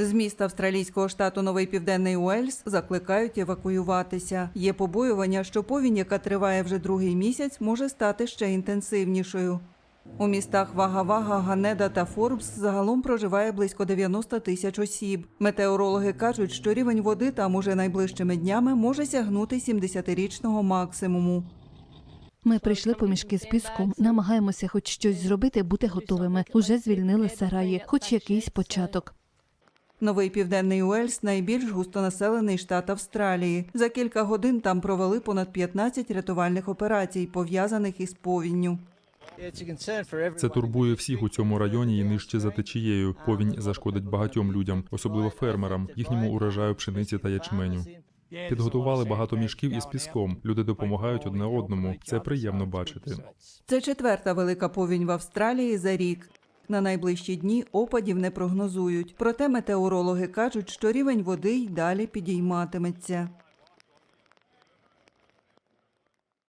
З міста австралійського штату Новий Південний Уельс закликають евакуюватися. Є побоювання, що повінь, яка триває вже другий місяць, може стати ще інтенсивнішою. У містах Вага-Вага, Ганеда та Форбс загалом проживає близько 90 тисяч осіб. Метеорологи кажуть, що рівень води там уже найближчими днями може сягнути 70-річного максимуму. Ми прийшли по мішки з піском, намагаємося хоч щось зробити, бути готовими. Уже звільнили сараї, хоч якийсь початок. Новий південний Уельс найбільш густонаселений штат Австралії. За кілька годин там провели понад 15 рятувальних операцій, пов'язаних із повінню. Це турбує всіх у цьому районі і нижче за течією. Повінь зашкодить багатьом людям, особливо фермерам, їхньому урожаю пшениці та ячменю. Підготували багато мішків із піском. Люди допомагають одне одному. Це приємно бачити. Це четверта велика повінь в Австралії за рік. На найближчі дні опадів не прогнозують. Проте метеорологи кажуть, що рівень води й далі підійматиметься.